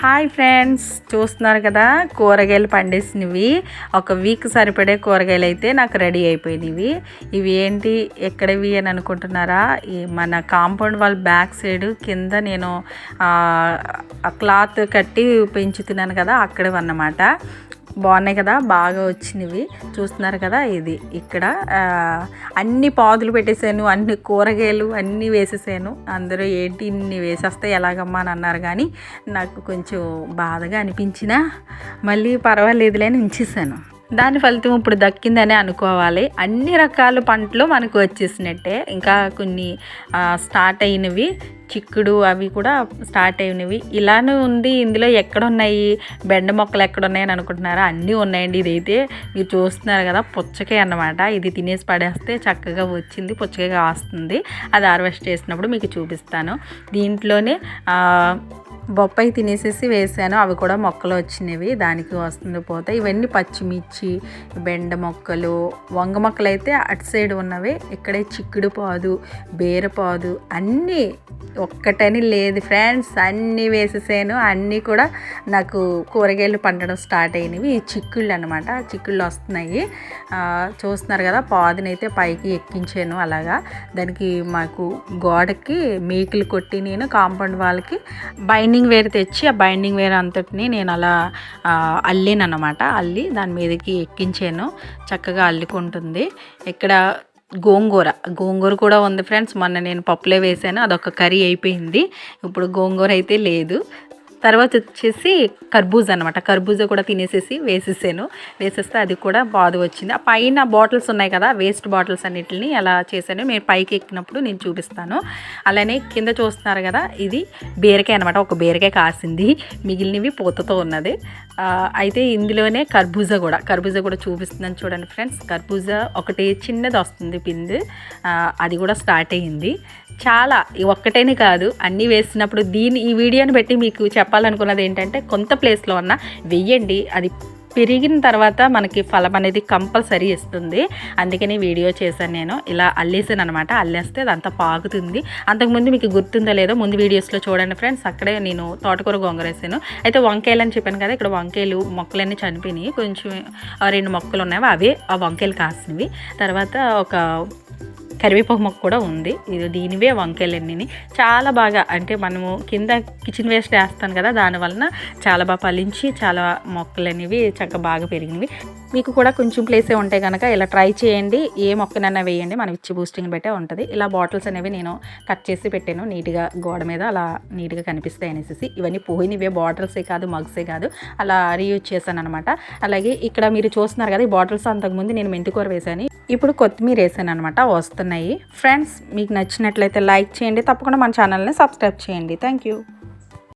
Hi friends చూస్తున్నారు కదా? కూరగాయలు పండేసినవి. ఒక వీక్ సరిపడే కూరగాయలు అయితే నాకు రెడీ అయిపోయినవి. ఇవి ఏంటి? ఎక్కడవి అని అనుకుంటున్నారా? ఈ మన కాంపౌండ్ వాల్ బ్యాక్ సైడ్ కింద నేను క్లాత్ కట్టి పెంచుతున్నాను కదా అక్కడే అన్నమాట బాగున్నాయి కదా బాగా వచ్చినవి. చూస్తున్నారు కదా ఇది. ఇక్కడ అన్ని పాదులు పెట్టేశాను అన్ని కూరగాయలు అన్నీ వేసేసాను. అందరూ ఏంటి ఇన్ని వేసేస్తే ఎలాగమ్మా అని అన్నారు కానీ నాకు కొంచెం బాధగా అనిపించినా మళ్ళీ పర్వాలేదులే అని ఉంచేసాను. దాని ఫలితం ఇప్పుడు దక్కిందని అనుకోవాలి. అన్ని రకాల పంటలు మనకు వచ్చేసినట్టే. ఇంకా కొన్ని స్టార్ట్ అయినవి చిక్కుడు అవి కూడా స్టార్ట్ అయినవి. ఇలానే ఉంది. ఇందులో ఎక్కడ ఉన్నాయి బెండ మొక్కలు ఎక్కడ ఉన్నాయని అనుకుంటున్నారా? అన్నీ ఉన్నాయండి ఇదైతే. మీరు చూస్తున్నారు కదా పుచ్చకాయ అన్నమాట. ఇది తినేసి పడేస్తే చక్కగా వచ్చింది పుచ్చకాయ కాస్తుంది అది హార్వెస్ట్ చేసినప్పుడు మీకు చూపిస్తాను. దీంట్లోనే బొప్పాయి తినేసేసి వేసాను. అవి కూడా మొక్కలు వచ్చినవి. దానికి వస్తుంది పోతే. ఇవన్నీ పచ్చిమిర్చి బెండ మొక్కలు వంగ మొక్కలు అయితే అటు సైడ్ ఉన్నవి. ఇక్కడే చిక్కుడు పాదు బీరపాదు అన్నీ ఒక్కటని లేదు ఫ్రెండ్స్. అన్నీ వేసేసాను. అన్నీ కూడా నాకు కూరగాయలు పండడం స్టార్ట్ అయినవి. ఈ చిక్కుళ్ళు అనమాట చిక్కుళ్ళు వస్తున్నాయి. చూస్తున్నారు కదా పాదునైతే పైకి ఎక్కించాను అలాగా. దానికి మాకు గోడకి మేకులు కొట్టి నేను కాంపౌండ్ వాళ్ళకి బైండింగ్ బైండింగ్ వేర్ తెచ్చి ఆ బైండింగ్ వేర్ అంతటిని నేను అలా అల్లాను అనమాట అల్లి దాని మీదకి ఎక్కించాను. చక్కగా అల్లుకుంటుంది. ఇక్కడ గోంగూర. గోంగూర కూడా ఉంది ఫ్రెండ్స్. మొన్న నేను పప్పులో వేసాను. అదొక కర్రీ అయిపోయింది. ఇప్పుడు గోంగూర అయితే లేదు. తర్వాత వచ్చేసి కర్బూజా అనమాట కర్బూజా కూడా తినేసేసి వేసేసాను. వేసేస్తే అది కూడా బాధ వచ్చింది. ఆ పైన బాటిల్స్ ఉన్నాయి కదా వేస్ట్ బాటిల్స్ అన్నిటిని ఎలా చేశాను. మీరు పైకి ఎక్కినప్పుడు నేను చూపిస్తాను. అలానే కింద చూస్తున్నారు కదా ఇది బీరకాయ అనమాట ఒక బీరకాయ కాసింది. మిగిలినవి పూతతో ఉన్నది. అయితే ఇందులోనే కర్బూజా కూడా. కర్బూజా కూడా చూపిస్తుందని చూడండి ఫ్రెండ్స్. కర్బూజా ఒకటి చిన్నది వస్తుంది పిండి అది కూడా స్టార్ట్ అయ్యింది. చాలా ఒక్కటేని ఒక్కటేనే కాదు అన్నీ వేసినప్పుడు దీని ఈ వీడియోని బట్టి మీకు చెప్పాలనుకున్నది ఏంటంటే కొంత ప్లేస్లో ఉన్న వెయ్యండి. అది పెరిగిన తర్వాత మనకి ఫలం అనేది కంపల్సరీ ఇస్తుంది. అందుకని వీడియో చేశాను నేను. ఇలా అల్లేసాను అనమాట అల్లేస్తే అదంతా పాకుతుంది అంతకుముందు మీకు గుర్తుందో లేదో ముందు వీడియోస్లో చూడండి ఫ్రెండ్స్. అక్కడే నేను తోటకూర గొంగరేసాను అయితే వంకాయలు అని చెప్పాను కదా ఇక్కడ వంకాయలు మొక్కలన్నీ చనిపోయినాయి. కొంచెం ఆ రెండు మొక్కలు ఉన్నాయి. అవే ఆ వంకాయలు కాసినవి. తర్వాత ఒక కరివేపాకు మొక్క కూడా ఉంది. ఇది దీనివే వంకాయలన్నీ చాలా బాగా అంటే మనము కింద కిచెన్ వేస్ట్ వేస్తాను కదా దాని వలన చాలా బాగా ఫలించి చాలా మొక్కలు అనేవి చక్కగా బాగా పెరిగినవి. మీకు కూడా కొంచెం ప్లేసే ఉంటే కనుక ఇలా ట్రై చేయండి. ఏ మొక్కనైనా వేయండి. మనం ఇచ్చి బూస్టింగ్ పెట్టే ఉంటుంది. ఇలా బాటిల్స్ అనేవి నేను కట్ చేసి పెట్టాను. నీట్గా గోడ మీద అలా నీట్గా కనిపిస్తాయి అనేసి. ఇవన్నీ పోయినవే. బాటిల్సే కాదు మగ్సే కాదు. అలా రీయూజ్ చేశాను అనమాట అలాగే ఇక్కడ మీరు చూస్తున్నారు కదా ఈ బాటిల్స్ అంతకుముందు నేను మెంతికూర వేశాను. ఇప్పుడు కొత్తిమీర వేసాను అనమాట వస్తున్నాయి. ఫ్రెండ్స్ మీకు నచ్చినట్లయితే లైక్ చేయండి. తప్పకుండా మన ఛానల్ని సబ్స్క్రైబ్ చేయండి. Thank you